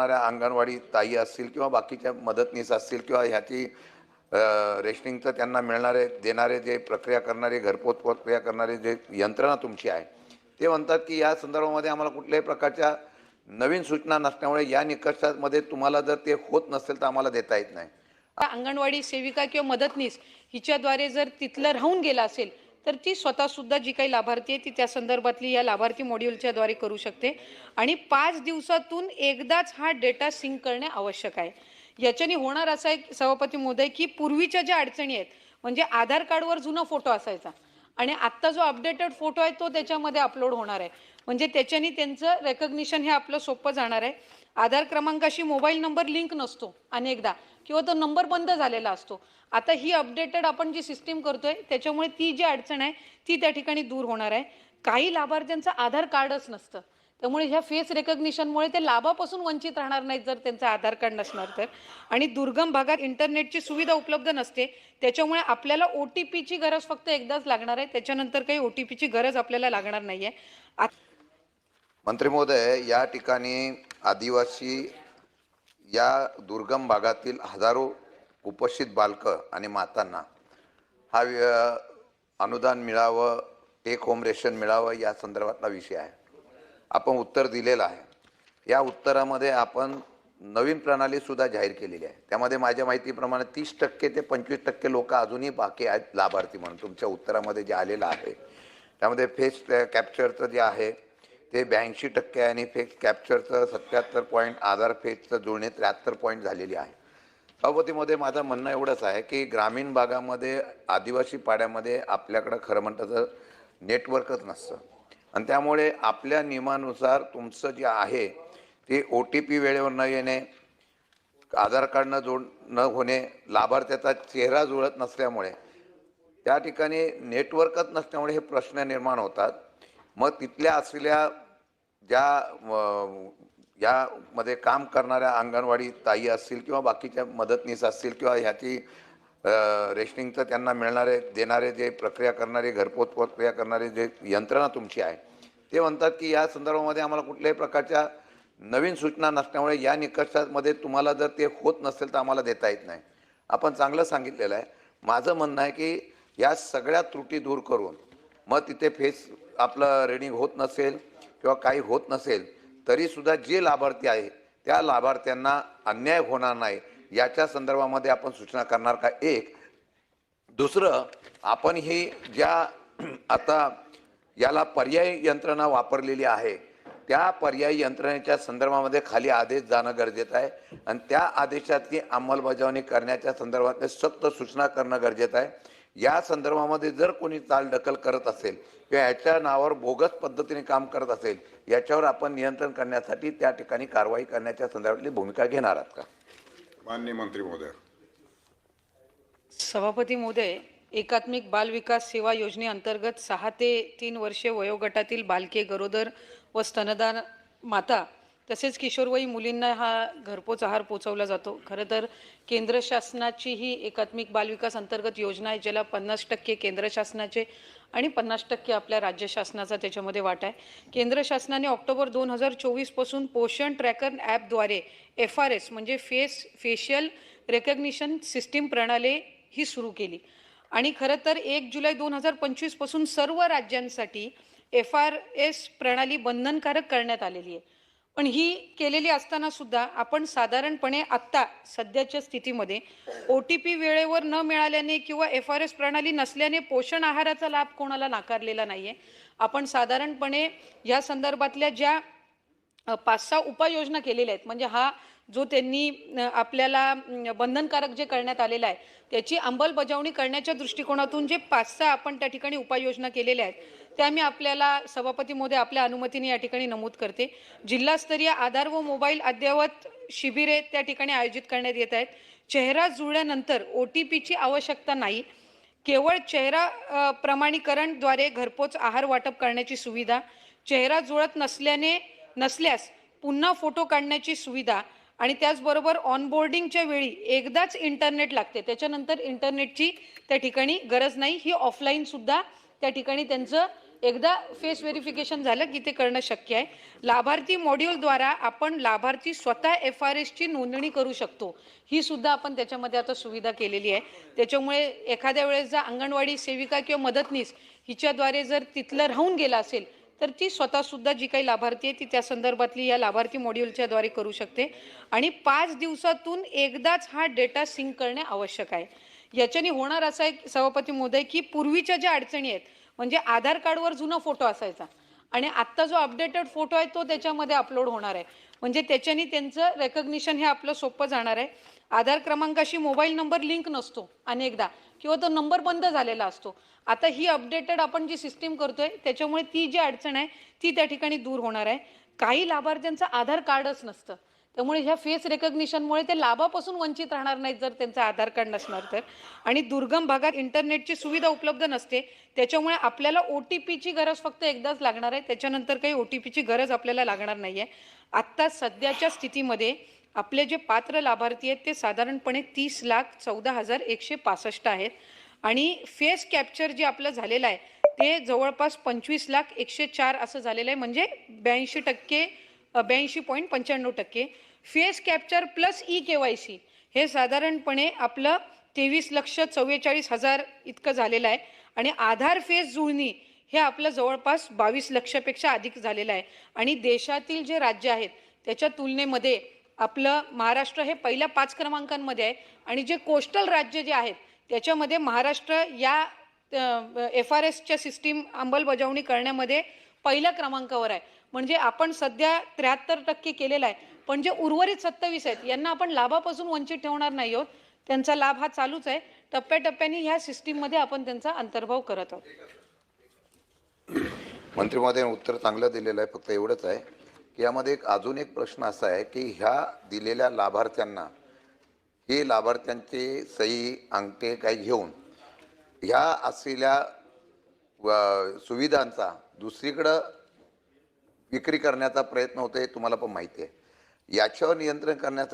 करणाऱ्या अंगणवाडी ताई असतील किंवा बाकीच्या मदतनीस असतील किंवा ह्याची रेशनिंगचं त्यांना मिळणारे देणारे जे प्रक्रिया करणारे घरपोच प्रक्रिया करणारे जे यंत्रणा तुमची आहे ते म्हणतात की या संदर्भामध्ये आम्हाला कुठल्याही प्रकारच्या नवीन सूचना नसल्यामुळे या निकषामध्ये तुम्हाला जर ते होत नसेल तर आम्हाला देता येत नाही. अंगणवाडी सेविका किंवा मदतनीस हिच्याद्वारे जर तिथलं राहून गेला असेल तर ती स्वतःसुद्धा जी काही लाभार्थी आहे ती त्या संदर्भातली या लाभार्थी मॉड्यूलच्या द्वारे करू शकते. आणि पाच दिवसातून एकदाच हा डेटा सिंक करणे आवश्यक आहे. याच्याने होणार असं आहे सभापती महोदय की पूर्वीच्या ज्या अडचणी आहेत म्हणजे आधार कार्डवर जुना फोटो असायचा आणि आत्ता जो अपडेटेड फोटो आहे तो त्याच्यामध्ये अपलोड होणार आहे. म्हणजे त्याच्याने त्यांचं रेकग्निशन हे आपलं सोपं जाणार आहे. आधार क्रमांकाशी मोबाईल नंबर लिंक नसतो अनेकदा. किंवा तो नंबर बंद झालेला असतो. आता ही अपडेटेड आपण जी सिस्टीम करतोय त्याच्यामुळे ती जी अडचण आहे ती त्या ठिकाणी दूर होणार आहे. काही लाभार्थ्यांचं आधार कार्डच नसतं. त्यामुळे ह्या फेस रेकग्निशनमुळे ते लाभापासून वंचित राहणार नाहीत जर त्यांचं आधार कार्ड नसणार तर. आणि दुर्गम भागात इंटरनेटची सुविधा उपलब्ध नसते त्याच्यामुळे आपल्याला ओ टी पीची गरज फक्त एकदाच लागणार आहे. त्याच्यानंतर काही ओ टी पीची गरज आपल्याला लागणार नाही आहे मंत्री महोदय या ठिकाणी आदिवासी या दुर्गम भागातील हजारो कुपोषित बालकं आणि मातांना हा व्य- अनुदान मिळावं टेक होम रेशन मिळावं या संदर्भातला विषय आहे. आपण उत्तर दिलेलं आहे. या उत्तरामध्ये आपण नवीन प्रणालीसुद्धा जाहीर केलेली आहे. त्यामध्ये माझ्या माहितीप्रमाणे तीस टक्के ते पंचवीस टक्के लोक अजूनही बाकी आहेत लाभार्थी म्हणून. तुमच्या उत्तरामध्ये जे आलेलं आहे. त्यामध्ये फेस कॅप्चरचं जे आहे ते ब्याऐंशी टक्के आहे आणि फेस कॅप्चरचं सत्याहत्तर पॉईंट आधार फेसचं जुळणी त्र्याहत्तर पॉईंट झालेली आहे. सभापतीमध्ये माझं म्हणणं एवढंच आहे की ग्रामीण भागामध्ये आदिवासी पाड्यामध्ये आपल्याकडं खरं म्हणतं तर नेटवर्कच नसतं. आणि त्यामुळे आपल्या नियमानुसार तुमचं जे आहे ते ओ टी पी वेळेवर न येणे आधार कार्ड न जोड न होणे लाभार्थ्याचा चेहरा जुळत नसल्यामुळे त्या ठिकाणी नेटवर्कच नसल्यामुळे हे प्रश्न निर्माण होतात. मग तिथल्या असलेल्या ज्या यामध्ये काम करणाऱ्या अंगणवाडी ताई असतील किंवा बाकीच्या मदतनीस असतील किंवा ह्याची रेशनिंगचं त्यांना मिळणारे देणारे जे प्रक्रिया करणारे घरपोच प्रक्रिया करणारे जे यंत्रणा तुमची आहे ते म्हणतात की या संदर्भामध्ये आम्हाला कुठल्याही प्रकारच्या नवीन सूचना नसल्यामुळे या निकषामध्ये तुम्हाला जर ते होत नसेल तर आम्हाला देता येत नाही. आपण चांगलं सांगितलेलं आहे. माझं म्हणणं आहे की या सगळ्या त्रुटी दूर करून मग तिथे फेस आपलं रेडिंग होत नसेल किंवा काही होत नसेल तरीसुद्धा जे लाभार्थी आहे त्या लाभार्थ्यांना अन्याय होणार नाही. याच्या संदर्भामध्ये आपण सूचना करणार का? एक दुसरं आपण ही ज्या आता याला पर्यायी यंत्रणा वापरलेली आहे त्या पर्यायी यंत्रणेच्या संदर्भामध्ये खाली आदेश जाणं गरजेचं आहे आणि त्या आदेशाची अंमलबजावणी करण्याच्या संदर्भात सक्त सूचना करणं गरजेचं आहे. या संदर्भामध्ये जर कोणी चालढकल करत असेल किंवा याच्या नावावर बोगस पद्धतीने काम करत असेल याच्यावर आपण नियंत्रण करण्यासाठी त्या ठिकाणी कारवाई करण्याच्या संदर्भातली भूमिका घेणार आहात का? माननीय मंत्री महोदय. सभापती महोदय एकात्मिक बाल विकास सेवा योजनेअंतर्गत सहा ते तीन वर्षे वयोगटातील बालके गरोदर व स्तनदान माता तसेच किशोरवयी मुलींना हा घरपोच आहार पोचवला जातो. खरं तर केंद्र शासनाची ही एकात्मिक बालविकास अंतर्गत योजना आहे ज्याला पन्नास टक्के केंद्र शासनाचे आणि पन्नास टक्के आपल्या राज्य शासनाचा त्याच्यामध्ये वाटा आहे. केंद्र शासनाने ऑक्टोबर दोन हजार चोवीसपासून पोषण ट्रॅकर ॲपद्वारे एफ आर एस म्हणजे फेस फेशियल रेकग्निशन सिस्टीम प्रणाली ही सुरू केली. आणि खरं तर एक जुलै दोन हजार पंचवीसपासून सर्व राज्यांसाठी एफ आर एस प्रणाली बंधनकारक करण्यात आलेली आहे. पण ही केलेली असताना सुद्धा आपण साधारणपणे आत्ता सध्याच्या स्थितीमध्ये ओ टी पी वेळेवर न मिळाल्याने किंवा एफ आर एस प्रणाली नसल्याने पोषण आहाराचा लाभ कोणाला नाकारलेला नाही आहे आपण साधारणपणे या संदर्भातल्या ज्या पाच सहा उपाययोजना केलेल्या आहेत म्हणजे हा जो त्यांनी आपल्याला बंधनकारक जे करण्यात आलेलं आहे त्याची अंमलबजावणी करण्याच्या दृष्टिकोनातून जे पाच सहा आपण त्या ठिकाणी उपाययोजना केलेल्या आहेत त्या मी आपल्याला सभापती मोदी आपल्या अनुमतीने या ठिकाणी नमूद करते. जिल्हास्तरीय आधार व मोबाईल अद्ययावत शिबिरे त्या ठिकाणी आयोजित करण्यात येत आहेत. चेहरा जुळल्यानंतर ओ टी पीची आवश्यकता नाही. केवळ चेहरा प्रमाणीकरणद्वारे घरपोच आहार वाटप करण्याची सुविधा चेहरा जुळत नसल्याने नसल्यास पुन्हा फोटो काढण्याची सुविधा आणि त्याचबरोबर ऑनबोर्डिंगच्या वेळी एकदाच इंटरनेट लागते. त्याच्यानंतर इंटरनेटची त्या ठिकाणी गरज नाही. ही ऑफलाईन सुद्धा त्या ठिकाणी त्यांचं एकदा फेस व्हेरिफिकेशन झालं की ते करणं शक्य आहे. लाभार्थी मॉड्यूलद्वारा आपण लाभार्थी स्वतः एफ आर एसची नोंदणी करू शकतो. ही सुद्धा आपण त्याच्यामध्ये आता सुविधा केलेली आहे. त्याच्यामुळे एखाद्या वेळेस जर अंगणवाडी सेविका किंवा मदतनीस हिच्याद्वारे जर तिथलं राहून गेला असेल तर ती स्वतःसुद्धा जी काही लाभार्थी आहे ती त्या संदर्भातली या लाभार्थी मॉड्यूलच्याद्वारे करू शकते. आणि पाच दिवसातून एकदाच हा डेटा सिंक करणे आवश्यक आहे. याच्याने होणार असा एक सभापती मोदय की पूर्वीच्या ज्या अडचणी आहेत म्हणजे आधार कार्डवर जुना फोटो असायचा. आणि आत्ता जो अपडेटेड फोटो आहे तो त्याच्यामध्ये अपलोड होणार आहे. म्हणजे त्याच्याने त्यांचं रेकग्निशन हे आपलं सोपं जाणार आहे. आधार क्रमांकाशी मोबाईल नंबर लिंक नसतो अनेकदा. किंवा तो नंबर बंद झालेला असतो. आता ही अपडेटेड आपण जी सिस्टीम करतोय त्याच्यामुळे ती जी अडचण आहे ती त्या ठिकाणी दूर होणार आहे. काही लाभार्थ्यांचं आधार कार्डच नसतं. त्यामुळे ह्या फेस रेकग्निशनमुळे ते लाभापासून वंचित राहणार नाहीत जर त्यांचं आधार कार्ड नसणार तर. आणि दुर्गम भागात इंटरनेटची सुविधा उपलब्ध नसते त्याच्यामुळे आपल्याला ओ टी पीची गरज फक्त एकदाच लागणार आहे. त्याच्यानंतर काही ओ टी पीची गरज आपल्याला लागणार नाही आहे आत्ता सध्याच्या स्थितीमध्ये आपले जे पात्र लाभार्थी आहेत ते साधारणपणे तीस लाख चौदा हजार एकशे पासष्ट आहेत. आणि फेस कॅप्चर जे आपलं झालेलं आहे ते जवळपास पंचवीस लाख एकशे चार असं झालेलं आहे. म्हणजे ब्याऐंशी टक्के ब्याऐंशी पॉईंट पंच्याण्णव टक्के. Face capture plus e K Y C हे साधारणपणे आपलं तेवीस लक्ष चव्वेचाळीस हजार इतकं झालेलं आहे. आणि आधार फेस जुळणी हे आपलं जवळपास बावीस लक्षपेक्षा अधिक झालेलं आहे. आणि देशातील जे राज्य आहेत त्याच्या तुलनेमध्ये आपलं महाराष्ट्र हे पहिल्या पाच क्रमांकांमध्ये आहे. आणि जे कोस्टल राज्य जे आहेत त्याच्यामध्ये महाराष्ट्र या एफ आर एसच्या सिस्टीम अंमलबजावणी करण्यामध्ये पहिल्या क्रमांकावर आहे. म्हणजे आपण सध्या त्र्याहत्तर टक्के केलेला आहे. पण जे उर्वरित सत्तावीस आहेत यांना आपण लाभापासून वंचित ठेवणार नाही आहोत. त्यांचा लाभ हा चालूच आहे. टप्प्याटप्प्याने ह्या सिस्टीममध्ये आपण त्यांचा अंतर्भाव करत आहोत. मंत्री उत्तर चांगलं दिलेलं आहे फक्त एवढंच आहे की यामध्ये एक अजून एक प्रश्न असा आहे की ह्या दिलेल्या लाभार्थ्यांना हे लाभार्थ्यांचे सही अंगठे काही घेऊन ह्या असलेल्या सुविधांचा दुसरीकडं विक्री करण्याचा प्रयत्न होतोय हे तुम्हाला पण माहिती आहे. याच्यावर नियंत्रण करण्याचा